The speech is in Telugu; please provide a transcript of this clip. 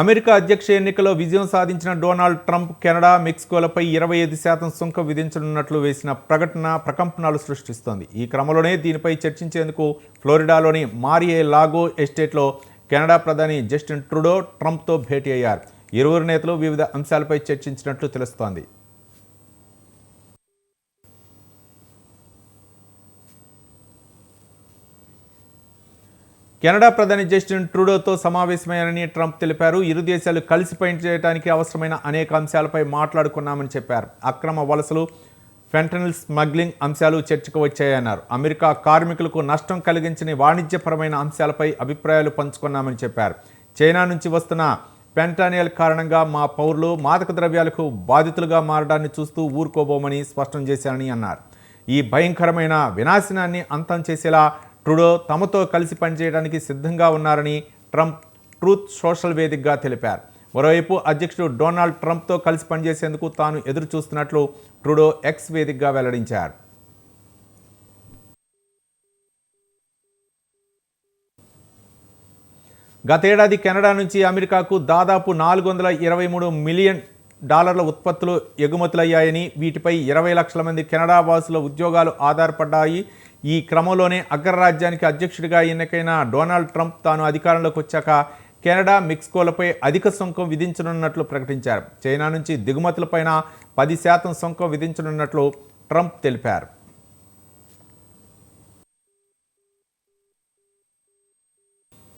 అమెరికా అధ్యక్ష ఎన్నికలో విజయం సాధించిన డొనాల్డ్ ట్రంప్ కెనడా మెక్సికోలపై ఇరవై ఐదు శాతం సుంకం విధించనున్నట్లు వేసిన ప్రకటన ప్రకంపనలు సృష్టిస్తోంది. ఈ క్రమంలోనే దీనిపై చర్చించేందుకు ఫ్లోరిడాలోని మారియే లాగో ఎస్టేట్లో కెనడా ప్రధాని జస్టిన్ ట్రుడో ట్రంప్తో భేటీ అయ్యారు. ఇరువురు నేతలు వివిధ అంశాలపై చర్చించినట్లు తెలుస్తోంది. కెనడా ప్రధాని జస్టిన్ ట్రూడోతో సమావేశమయ్యారని ట్రంప్ తెలిపారు. ఇరు దేశాలు కలిసి పనిచేయడానికి అవసరమైన అనేక అంశాలపై మాట్లాడుకున్నామని చెప్పారు. అక్రమ వలసలు ఫెంటనల్ స్మగ్లింగ్ అంశాలు చర్చకు వచ్చాయన్నారు. అమెరికా కార్మికులకు నష్టం కలిగించని వాణిజ్యపరమైన అంశాలపై అభిప్రాయాలు పంచుకున్నామని చెప్పారు. చైనా నుంచి వస్తున్న పెంటానియల్ కారణంగా మా పౌరులు మాదక ద్రవ్యాలకు బాధితులుగా మారడాన్ని చూస్తూ ఊరుకోబోమని స్పష్టం చేశారని అన్నారు. ఈ భయంకరమైన వినాశనాన్ని అంతం చేసేలా ట్రుడో తమతో కలిసి పనిచేయడానికి సిద్ధంగా ఉన్నారని ట్రంప్ ట్రూత్ సోషల్ వేదికగా తెలిపారు. మరోవైపు అధ్యక్షుడు డొనాల్డ్ ట్రంప్తో కలిసి పనిచేసేందుకు తాను ఎదురు చూస్తున్నట్లు ట్రుడో ఎక్స్ వేదికగా వెల్లడించారు. గతేడాది కెనడా నుంచి అమెరికాకు దాదాపు నాలుగు వందల ఇరవై మూడు మిలియన్ డాలర్ల ఉత్పత్తులు ఎగుమతులయ్యాయని వీటిపై ఇరవై లక్షల మంది కెనడా వాసుల ఉద్యోగాలు ఆధారపడ్డాయి. ఈ క్రమంలోనే అగ్రరాజ్యానికి అధ్యక్షుడిగా ఎన్నికైన డొనాల్డ్ ట్రంప్ తాను అధికారంలోకి వచ్చాక కెనడా మెక్సికోలపై అధిక సుంకం విధించనున్నట్లు ప్రకటించారు. చైనా నుంచి దిగుమతులపైన పది శాతం సుంకం విధించనున్నట్లు ట్రంప్ తెలిపారు.